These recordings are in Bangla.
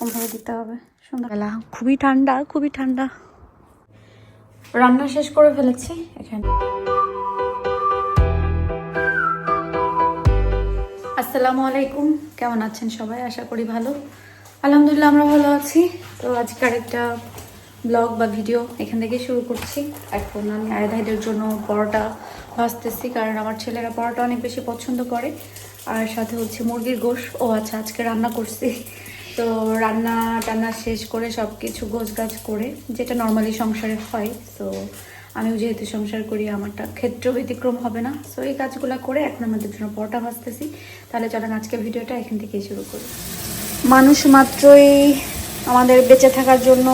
এরকমভাবে দিতে হবে। সন্ধ্যাবেলা খুবই ঠান্ডা খুবই ঠান্ডা। রান্না শেষ করে ফেলেছি এখানে। আসসালামু আলাইকুম কেমন আছেন সবাই? আশা করি ভালো। আলহামদুলিল্লাহ আমরা ভালো আছি। তো আজকের একটা ব্লগ বা ভিডিও এখান থেকে শুরু করছি। এখন আমি আয়দাহিদের জন্য পরোটা ভাজতেছি কারণ আমার ছেলেরা পরোটা অনেক বেশি পছন্দ করে। আর সাথে হচ্ছে মুরগির গোশ। ও আচ্ছা আজকে রান্না করছি। তো রান্না টান্না শেষ করে সব কিছু গোছ গাছ করে, যেটা নর্মালি সংসারে হয়, তো আমিও যেহেতু সংসার করি, আমারটা ক্ষেত্র ব্যতিক্রম হবে না। সো এই কাজগুলো করে এখন আমাদের জন্য পরটা ভাজতেছি। তাহলে চলেন আজকে ভিডিওটা এখান থেকেই শুরু করি। মানুষ মাত্রই আমাদের বেঁচে থাকার জন্য,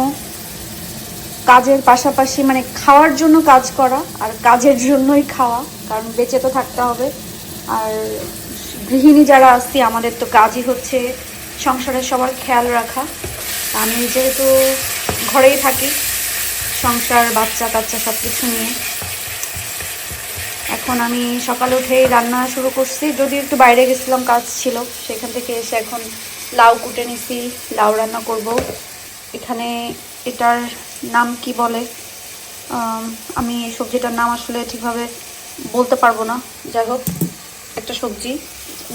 কাজের পাশাপাশি মানে খাওয়ার জন্য কাজ করা আর কাজের জন্যই খাওয়া, কারণ বেঁচে তো থাকতে হবে। আর গৃহিণী যারা আসছি আমাদের তো কাজই হচ্ছে সংসারের সবার খেয়াল রাখা। আমি যেহেতু ঘরেই থাকি, সংসার, বাচ্চা কাচ্চা সব কিছু নিয়ে। এখন আমি সকালে উঠেই রান্না শুরু করছি। যদি একটু বাইরে গেছিলাম, কাজ ছিল, সেখান থেকে এসে এখন লাউ কুটে নিছি, লাউ রান্না করব। এখানে এটার নাম কি বলে? আমি সবজিটার নাম আসলে ঠিকভাবে বলতে পারব না। যাই হোক, একটা সবজি।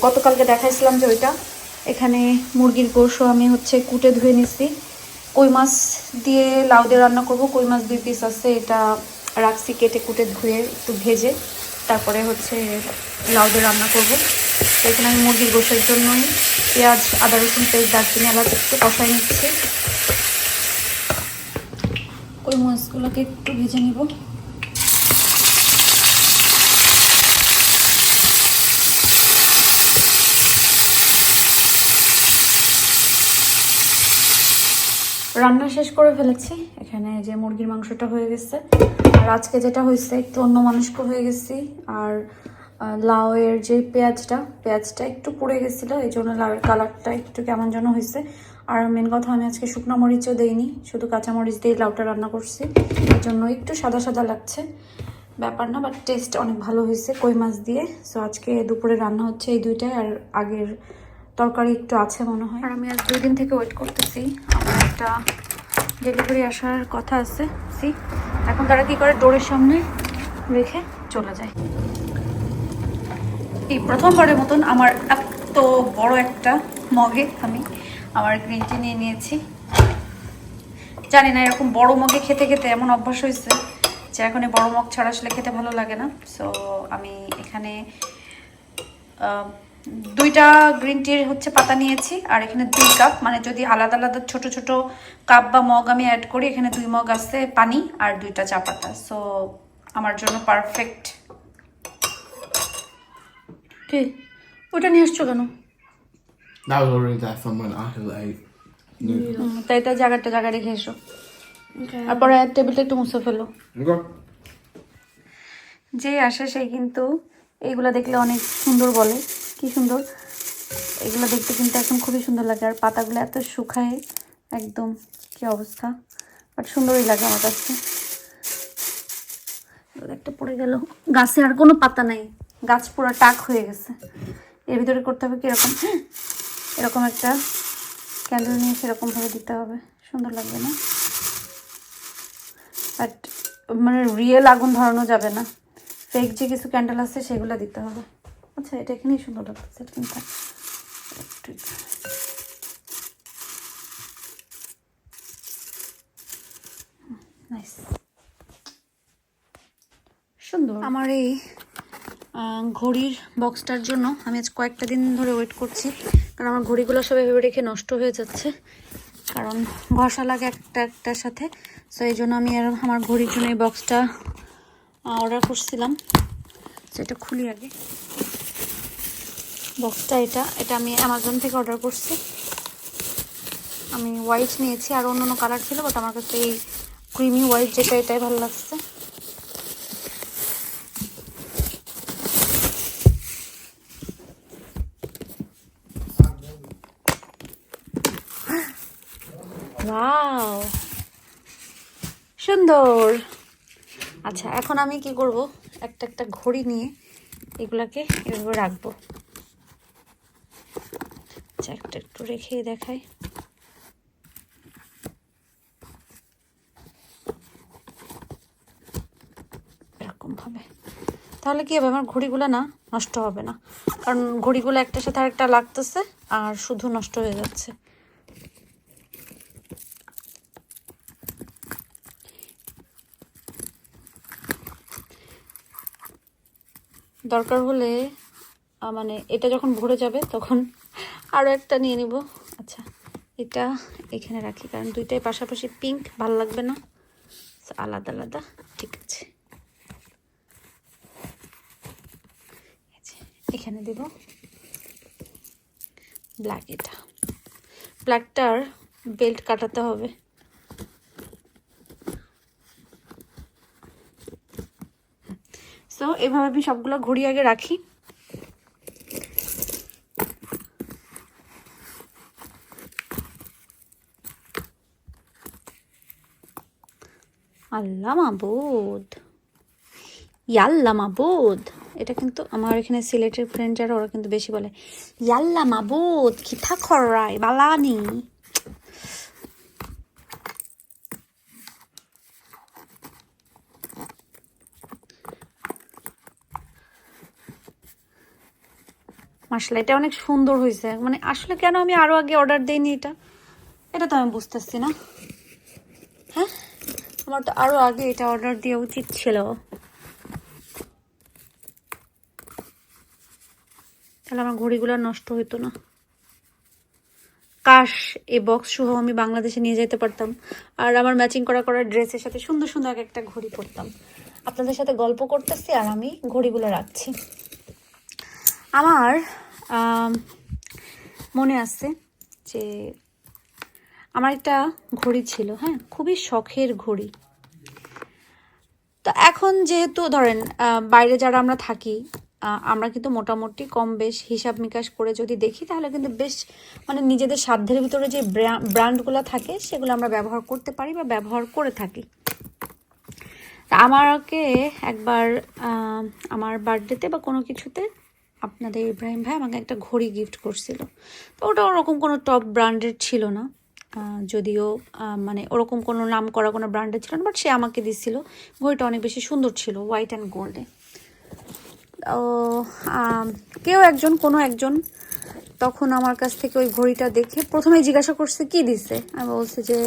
গতকালকে দেখাইছিলাম যে ওইটা। এখানে মুরগির গোশও আমি হচ্ছে কুটে ধুয়ে নিছি। কই মাছ দিয়ে লাউ দিয়ে রান্না করব, কই মাছ দুই পিস আছে, এটা রাখছি কেটে কুটে ধুয়ে একটু ভেজে, তারপরে হচ্ছে লাউ দিয়ে রান্না করব। তো এখানে আমি মুরগির গোশের জন্যই পেঁয়াজ, আদা, রসুন, পেস্ট, দারচিনি, এলাচ একটু কষাই নিচ্ছি। কই মাছগুলোকে একটু ভেজে নিব। রান্না শেষ করে ফেলেছি। এখানে যে মুরগির মাংসটা হয়ে গেছে। আর আজকে যেটা হয়েছে, একটু অন্য মানুষকে হয়ে গেছি। আর লাউয়ের যে পেঁয়াজটা পেঁয়াজটা একটু পুড়ে গেছিল, এই জন্য লাউয়ের কালারটা একটু কেমন যেন হয়েছে। আর মেন কথা, আমি আজকে শুকনো মরিচও দেইনি, শুধু কাঁচা মরিচ দিয়ে লাউটা রান্না করছি। এর জন্য একটু সাদা সাদা লাগছে। ব্যাপার না বাট টেস্ট অনেক ভালো হয়েছে, কই মাছ দিয়ে। সো আজকে দুপুরে রান্না হচ্ছে এই দুইটাই, আর আগের তরকারি একটু আছে মনে হয়। আর আমি আজ দুই দিন থেকে ওয়েট করতেছি। আমার একটা ডেলিভারি আসার কথা আছে। সি এখন তারা কি করে? ডোরের সামনে রেখে চলে যায়। এই প্রথমবারের মতন আমার এত বড় একটা মগে আমি আমার গ্রিন টি নিয়ে নিয়েছি। জানি না এরকম বড় মগে খেতে খেতে এমন অভ্যাস হয়েছে যে এখন বড় মগ ছাড়া আসলে খেতে ভালো লাগে না। সো আমি এখানে দুইটা গ্রিন টির হচ্ছে পাতা নিয়েছি আর এখানে দুই কাপ মানে যদি আলাদা আলাদা ছোট ছোট কাপ বা মগ আমি অ্যাড করি এখানে দুই মগ আছে পানি আর দুইটা চা পাতা। সো আমার জন্য পারফেক্ট কি? ওটা নিয়ে আসছো কেন? That was already there from when Akil ate. তাই তাই জায়গাটা জায়গা রেখে এসো। তারপরে টেবিলটা একটু মুছে ফেলো. যে আসে সেই কিন্তু এইগুলা দেখলে অনেক সুন্দর বলে। কি সুন্দর। এগুলো দেখতে কিন্তু এখন খুবই সুন্দর লাগে। আর পাতাগুলো এত শুকায়, একদম কি অবস্থা। বাট সুন্দরই লাগে আমার কাছে। একটা পড়ে গেল। গাছে আর কোনো পাতা নাই। গাছ পুরো টাক হয়ে গেছে। এর ভিতরে করতে হবে কীরকম? এরকম একটা ক্যান্ডেল নিয়ে সেরকমভাবে দিতে হবে। সুন্দর লাগবে না? বাট মানে রিয়েল আগুন ধরানো যাবে না। ফেক যে কিছু ক্যান্ডেল আছে, সেগুলো দিতে হবে। আচ্ছা এটা এখানেই সুন্দর লাগতেছে সুন্দর। আমার এই ঘড়ির বক্সটার জন্য আমি আজ কয়েকটা দিন ধরে ওয়েট করছি। কারণ আমার ঘড়িগুলো সব এভাবে রেখে নষ্ট হয়ে যাচ্ছে। কারণ ঘষা লাগে একটা একটার সাথে। সো এই জন্য আমি আর আমার ঘড়ির জন্য এই বক্সটা অর্ডার করছিলাম। সেটা খুলি আগে। বক্সটা এটা। এটা আমি অ্যামাজন থেকে অর্ডার করছি। আমি হোয়াইট নিয়েছি, আর অন্য অন্য কালার ছিল বাট আমার কাছে এই ক্রিমি হোয়াইট যেটা, এটাই ভালো লাগছে। সুন্দর! আচ্ছা এখন আমি কি করব? একটা একটা ঘড়ি নিয়ে এগুলাকে এভাবে রাখব। একটা, একটু রেখে দেখাই। এরকমভাবে তাহলে কি হবে? আমার ঘড়িগুলো না নষ্ট হবে না। কারণ ঘড়িগুলো একটার সাথে আরেকটা লাগতেছে আর শুধু নষ্ট হয়ে যাচ্ছে। দরকার হলে মানে এটা যখন ভরে যাবে, তখন আরও একটা নিয়ে নিব। আচ্ছা এটা এখানে রাখি, কারণ দুইটাই পাশাপাশি পিঙ্ক ভালো লাগবে না। আলাদা আলাদা, ঠিক আছে। এখানে দেব ব্ল্যাক এটা। ব্ল্যাকটার বেল্ট কাটাতে হবে। সো এভাবে আমি সবগুলো ঘুরিয়ে আগে রাখি। আল্লাহ মাবুদ। ইয়াল্লা মাবুদ। এটা কিন্তু আমার এখানে সিলেটের ফ্রেন্ড যারা, ওরা কিন্তু বেশি বলে। ইয়াল্লা মাবুদ খিথা খররাই বালানি। মাসলা এটা অনেক সুন্দর হয়েছে মানে আসলে কেন আমি আরও আগে অর্ডার দেইনি এটা? এটা তো আমি বুঝতেছি না। আমার তো আরও আগে এটা অর্ডার দেওয়া উচিত ছিল। তাহলে আমার ঘড়িগুলো নষ্ট হতো না। কাশ এই বক্স সহ আমি বাংলাদেশে নিয়ে যেতে পারতাম। আর আমার ম্যাচিং করা করা ড্রেসের সাথে সুন্দর সুন্দর এক একটা ঘড়ি পরতাম। আপনাদের সাথে গল্প করতেছি আর আমি ঘড়িগুলো রাখছি। আমার মনে আছে যে আমার একটা ঘড়ি ছিল হ্যাঁ খুবই শখের ঘড়ি। তো এখন যেহেতু ধরেন বাইরে যারা আমরা থাকি আমরা কিন্তু মোটামুটি কম বেশ হিসাব নিকাশ করে যদি দেখি, তাহলে কিন্তু বেশ মানে নিজেদের সাধ্যের ভিতরে যে ব্র্যান্ডগুলো থাকে, সেগুলো আমরা ব্যবহার করতে পারি বা ব্যবহার করে থাকি। আমাকে একবার আমার বার্থডেতে বা কোনো কিছুতে আপনাদের ইব্রাহিম ভাই আমাকে একটা ঘড়ি গিফট করছিল। তো ওটা ওরকম কোনো টপ ব্র্যান্ডের ছিল না। যদিও মানে ওরকম কোনো নাম করা কোনো ব্র্যান্ডের ছিল না বাট সে আমাকে দিছিল ঘড়িটা অনেক বেশি সুন্দর ছিল হোয়াইট অ্যান্ড গোল্ডে ও কেউ একজন, কোনো একজন তখন আমার কাছ থেকে ওই ঘড়িটা দেখে প্রথমে জিজ্ঞাসা করছে, কি দিছে? আমি বলছি যে,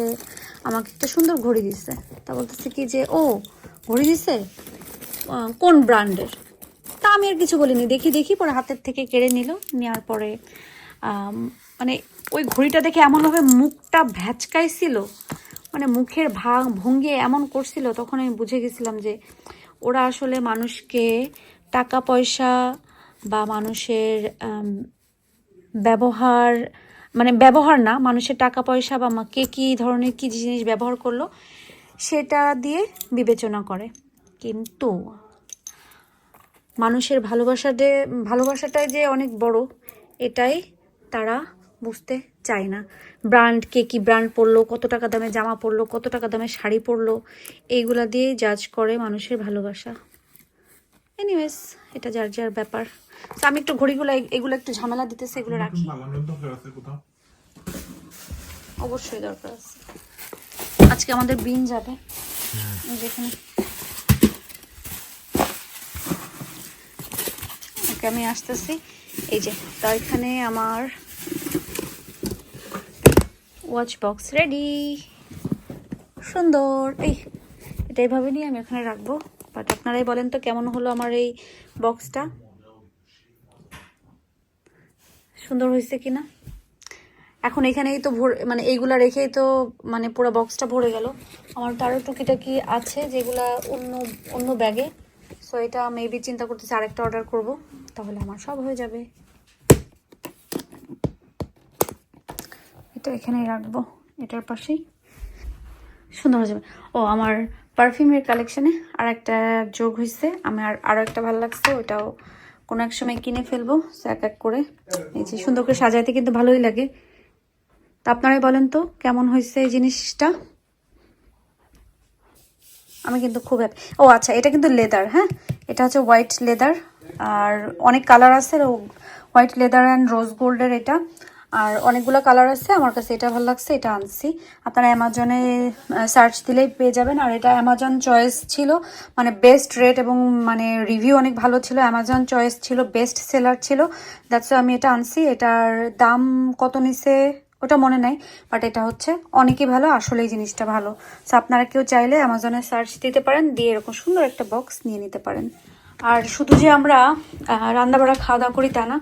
আমাকে একটা সুন্দর ঘড়ি দিছে। তা বলতেছে কি যে, ও, ঘড়ি দিছে? কোন ব্র্যান্ডের তা আমি আর কিছু বলিনি। দেখি দেখি, পরে হাতের থেকে কেড়ে নিল। নেওয়ার পরে মানে ওই ঘড়িটা দেখে এমনভাবে মুখটা ভ্যাচকাইছিল মানে মুখের ভাঙ ভঙ্গি এমন করছিল, তখন আমি বুঝে গেছিলাম যে ওরা আসলে মানুষকে টাকা পয়সা বা মানুষের ব্যবহার মানে ব্যবহার না, মানুষের টাকা পয়সা বা কে কী ধরনের কী জিনিস ব্যবহার করল, সেটা দিয়ে বিবেচনা করে। কিন্তু মানুষের ভালোবাসাতে, ভালোবাসাটাই যে অনেক বড়, এটাই তারা বুঝতে চায় না। ব্র্যান্ড কে কি ব্র্যান্ড পরলো কত টাকা দামে জামা পরলো কত টাকা দামে শাড়ি পরলো এইগুলা দিয়েই জাজ করে মানুষের ভালোবাসা। এনিওয়েজ এটা যার যার ব্যাপার। তো আমি একটু ঘড়িগুলো এগুলো একটু ঝামেলা দিতেছে এগুলো রাখি। কোথাও। অবশ্যই দরকার আছে। আজকে আমাদের বিন যাবে। এই যেখানে আমি আসতেছি। এই যে তো এখানে আমার ওয়াচ বক্স রেডি সুন্দর। এই, এটা এইভাবে নিয়ে আমি এখানে রাখব। বাট আপনারাই বলেন তো কেমন হলো আমার এই বক্সটা সুন্দর হয়েছে কি না এখন এখানেই তো ভরে মানে এইগুলা রেখেই তো মানে পুরো বক্সটা ভরে গেল। আমার তো আরও টুকিটাকি আছে যেগুলা অন্য অন্য ব্যাগে সো এটা মেবি চিন্তা করতেছি আরেকটা অর্ডার করব। তাহলে আমার সব হয়ে যাবে। এটা এখানেই রাখব, এটার পাশেই। সুন্দর হয়ে যাবে ও, আমার পারফিউমের কালেকশানে আর একটা যোগ হয়েছে। আমার আরও একটা ভালো লাগছে ওটাও কোনো এক সময় কিনে ফেলব, এক এক করে। এই যে সুন্দর করে সাজাইতে কিন্তু ভালোই লাগে। তা আপনারাই বলেন তো, কেমন হয়েছে এই জিনিসটা? আমি কিন্তু খুব happy। ও আচ্ছা এটা কিন্তু লেদার হ্যাঁ? এটা হচ্ছে হোয়াইট লেদার আর অনেক কালার আছে হোয়াইট লেদার অ্যান্ড রোজ গোল্ডের এটা। আর অনেকগুলো কালার আছে, আমার কাছে এটা ভালো লাগছে, এটা আনছি। আপনারা অ্যামাজনে সার্চ দিলেই পেয়ে যাবেন। আর এটা অ্যামাজন চয়েস ছিল মানে বেস্ট রেট এবং মানে রিভিউ অনেক ভালো ছিল। অ্যামাজন চয়েস ছিল বেস্ট সেলার ছিল। দ্যাটস আমি এটা আনছি। এটার দাম কত নিছে, ওটা মনে নাই বাট এটা হচ্ছে অনেকই ভালো আসলে এই জিনিসটা ভালো। সো আপনারা কেউ চাইলে অ্যামাজনে সার্চ দিতে পারেন, দিয়ে এরকম সুন্দর একটা বক্স নিয়ে নিতে পারেন। আর শুধু যে আমরা রান্নাবাড়া খাওয়া দাওয়া করি তা না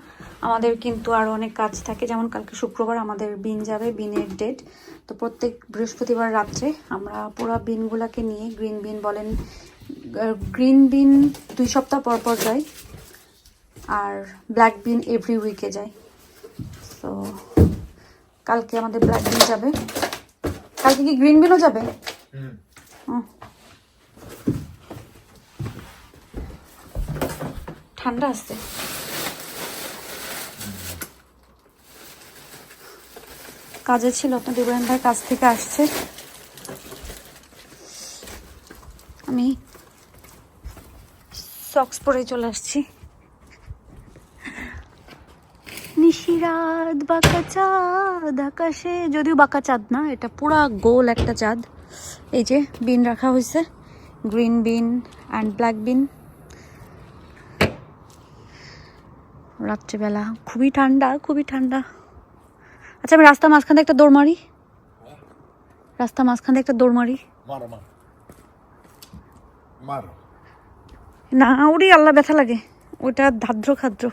আমাদের কিন্তু আরও অনেক কাজ থাকে। যেমন কালকে শুক্রবার আমাদের বিন যাবে বিনের ডেট তো প্রত্যেক বৃহস্পতিবার রাত্রে আমরা পুরো বিনগুলোকে নিয়ে গ্রিন বিন বলেন গ্রিন বিন দুই সপ্তাহ পর পর যায় আর ব্ল্যাক বিন এভরি উইকে যায় তো কালকে আমাদের ব্ল্যাক বিন যাবে। কালকে কি গ্রিন বিনও যাবে। ঠান্ডা আসছে কাজে ছিল আপনার দেবেন ভাই কাজ থেকে আসছে। আমি সক্স পরে চলে আসছি। নিশিরাত বাঁকা চাঁদ আকাশে, যদিও বাঁকা চাঁদ না, এটা পুরা গোল একটা চাঁদ। এই যে, বিন রাখা হয়েছে green bean and black bean. রাত্রিবেলা, খুবই ঠান্ডা খুবই ঠান্ডা। আচ্ছা আমি রাস্তা মাঝখান একটা দৌড় মারি। রাস্তা মাঝখান একটা দৌড় মারি। না ওরই আল্লাহ ব্যথা লাগে। ওটা ধাদ্র খাদ্র।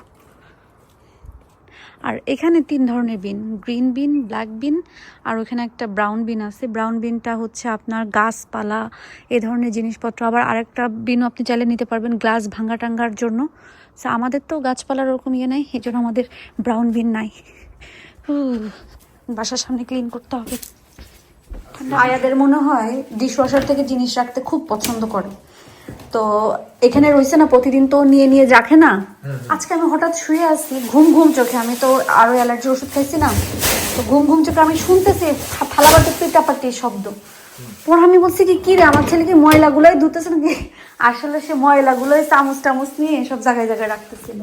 আর এখানে তিন ধরনের বিন। গ্রিন বিন ব্ল্যাক বিন আর ওখানে একটা ব্রাউন বিন আছে। ব্রাউন বিনটা হচ্ছে আপনার গাছপালা এ ধরনের জিনিসপত্র। আবার আরেকটা বিনও আপনি চাইলে নিতে পারবেন গ্লাস ভাঙা টাঙ্গার জন্য। আমাদের তো গাছপালার ওরকম ইয়ে নাই এই জন্য আমাদের ব্রাউন বিন নাই। বাসার সামনে ক্লিন করতে হবে। আয়াদের মনে হয় ডিশওয়াশার থেকে জিনিস রাখতে খুব পছন্দ করে। তো এখানে রয়েছে না প্রতিদিন তো নিয়ে নিয়ে রাখে না। আজকে আমি হঠাৎ শুয়ে আছি ঘুম ঘুম চোখে। আমি তো আরও অ্যালার্জি ওষুধ খাইছি না তো ঘুম ঘুম চোখে আমি শুনতেছি থালা বাটি পিটাপাটি শব্দ। পর আমি বলছি কি কি রে আমার ছেলে কি ময়লাগুলোই ধুতেছে নাকি? আসলে সে ময়লাগুলোই চামচ টামচ নিয়ে সব জায়গায় জায়গায় রাখতেছিল।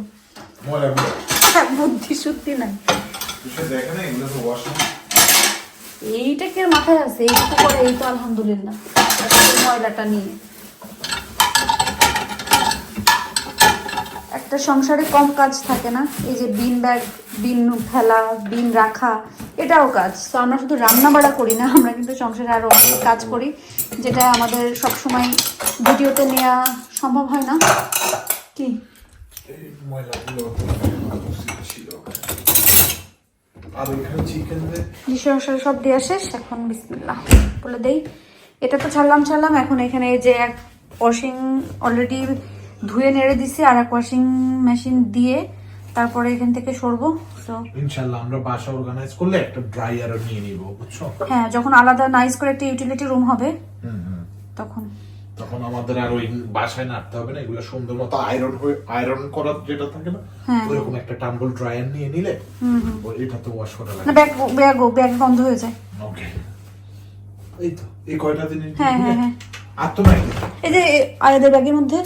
হ্যাঁ, বুদ্ধি সত্যি নাই। এইটা কি মাথায় আছে? এইটুকু করে এই তো আলহামদুলিল্লাহ। ময়লাটা নিয়ে। একটা সংসারে কম কাজ থাকে না? এই যে বিন ব্যাগ বিন ফেলা বিন রাখা এটাও কাজ। তো আমরা শুধু রান্না বাড়া করি না আমরা কিন্তু সংসারে আরও অনেক কাজ করি যেটা আমাদের সবসময় ভিডিওতে নেওয়া সম্ভব হয় না। কি? ময়লাগুলো ছিল আর ওইখানে চিকেন দে সব দেওয়া শেষ এখন বিসমিল্লাহ বলে দেই। এটা তো ছাড়লাম ছাড়লাম এখন এখানে যে এক ওয়াশিং অলরেডি ধুয়ে নেড়ে দিছি আর এক ওয়াশিং মেশিন দিয়ে তারপরে এখান থেকে সরবো তো আমরা বাসা অর্গানাইজ করলে একটা ড্রায়ারও নিয়ে নিব বুঝছ? হ্যাঁ যখন আলাদা নাইস করে একটা ইউটিলিটি রুম হবে তখন। তখন আমাদের আর ওই বাসায় নাড়তে হবে না এগুলো সুন্দর মতো আয়রন হয়ে আয়রন করার যেটা থাকে না হ্যাঁ। ওইরকম একটা টাম্বল ড্রায়ার নিয়ে নিলে এটা তো ওয়াশ করা না লাগে। ব্যাগ ব্যাগ ব্যাগ বন্ধ হয়ে যায়। ওকে এই তো এই কয়টা জিনিস হ্যাঁ, হ্যাঁ, হ্যাঁ। আর তো নাই। এই যে আয়াদের ব্যাগের মধ্যে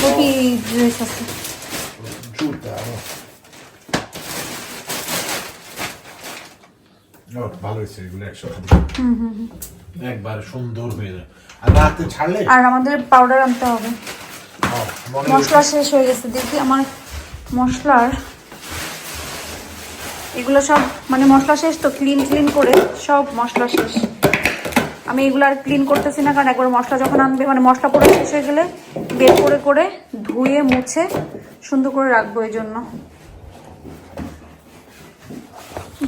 কপি ড্রেস আছে। জুতা ভালো হয়েছে এগুলো একসাথে। একবার সুন্দর হয়ে যায়। আর আমাদের পাউডার আনতে হবে। মশলা শেষ হয়ে গেছে। দেখি আমার মশলার এগুলো সব মানে মশলা শেষ তো ক্লিন ক্লিন করে সব মশলা শেষ। আমি এগুলো আর ক্লিন করতেছি না কারণ একবার মশলা যখন আনবে মানে মশলা পরে শেষ হয়ে গেলে বের করে করে ধুয়ে মুছে সুন্দর করে রাখব এই জন্য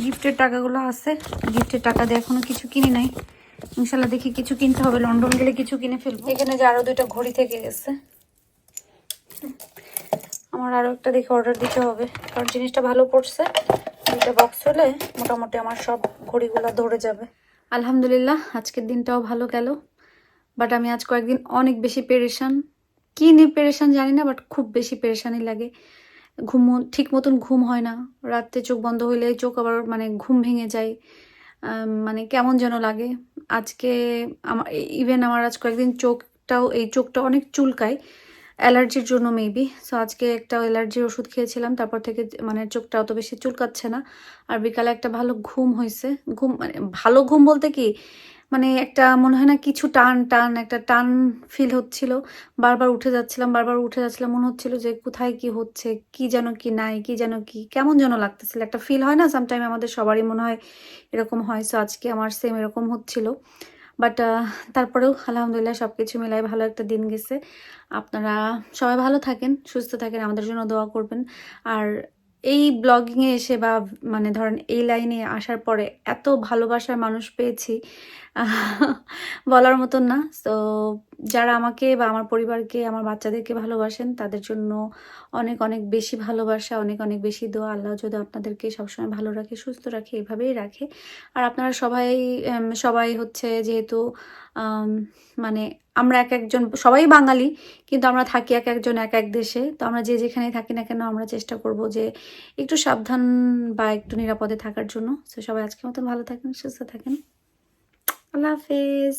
গিফটের টাকাগুলো আছে। গিফটের টাকা দিয়ে এখনও কিছু কিনি নাই। ইনশাল্লাহ দেখি কিছু কিনতে হবে। লন্ডন গেলে কিছু কিনে ফেলব। এখানে যে আরও দুইটা ঘড়ি থেকে গেছে। আমার আরও একটা দেখে অর্ডার দিতে হবে। কারণ জিনিসটা ভালো পড়ছে। দুইটা বক্স হলে মোটামুটি আমার সব ঘড়িগুলো ধরে যাবে। আলহামদুলিল্লাহ আজকের দিনটাও ভালো গেল। বাট আমি আজ কয়েকদিন অনেক বেশি পেরেশান। কি নিয়ে পেরেশান জানি না বাট খুব বেশি পেরেশানি লাগে। ঘুম ঠিক মতন ঘুম হয় না। রাতে চোখ বন্ধ হইলে চোখ আবার মানে ঘুম ভেঙে যায়। মানে কেমন যেন লাগে। আজকে আমার ইভেন আমার আজ কয়েকদিন চোখটাও, এই চোখটা অনেক চুলকায়, অ্যালার্জির জন্য মেবি সো আজকে একটা অ্যালার্জির ওষুধ খেয়েছিলাম, তারপর থেকে মানে চোখটা অত বেশি চুলকাচ্ছে না। আর বিকালে একটা ভালো ঘুম হয়েছে ঘুম মানে ভালো ঘুম বলতে কি মানে একটা মনে হয় না কিছু টান টান, একটা টান ফিল হচ্ছিল। বারবার উঠে যাচ্ছিলাম, বারবার উঠে যাচ্ছিলাম, মনে হচ্ছিল যে কোথায় কি হচ্ছে, কি যেন কি নাই, কি যেন কি, কেমন যেন লাগতেছিল। একটা ফিল হয় না সামটাইম আমাদের সবারই মনে হয় এরকম হয়। সো আজকে আমার সেম এরকম হচ্ছিল। বাট তারপরেও আলহামদুলিল্লাহ সব কিছু মিলাই ভালো একটা দিন গেছে। আপনারা সবাই ভালো থাকেন, সুস্থ থাকেন, আমাদের জন্য দোয়া করবেন। আর এই ব্লগিংয়ে এসে বা মানে ধরেন এই লাইনে আসার পরে এত ভালোবাসার মানুষ পেয়েছি। বলার মতন না। তো যারা আমাকে বা আমার পরিবারকে, আমার বাচ্চাদেরকে ভালোবাসেন, তাদের জন্য অনেক অনেক বেশি ভালোবাসা, অনেক অনেক বেশি দোয়া। আল্লাহ যদি আপনাদেরকে সবসময় ভালো রাখে, সুস্থ রাখে, এভাবেই রাখে। আর আপনারা সবাই সবাই হচ্ছে যেহেতু মানে আমরা এক একজন, সবাই বাঙালি, কিন্তু আমরা থাকি এক একজন এক এক দেশে। তো আমরা যে যেখানেই থাকি না কেন, আমরা চেষ্টা করব যে একটু সাবধান বা একটু নিরাপদে থাকার জন্য। তো সবাই আজকের মতো ভালো থাকেন, সুস্থ থাকেন। আল্লাহ হাফেজ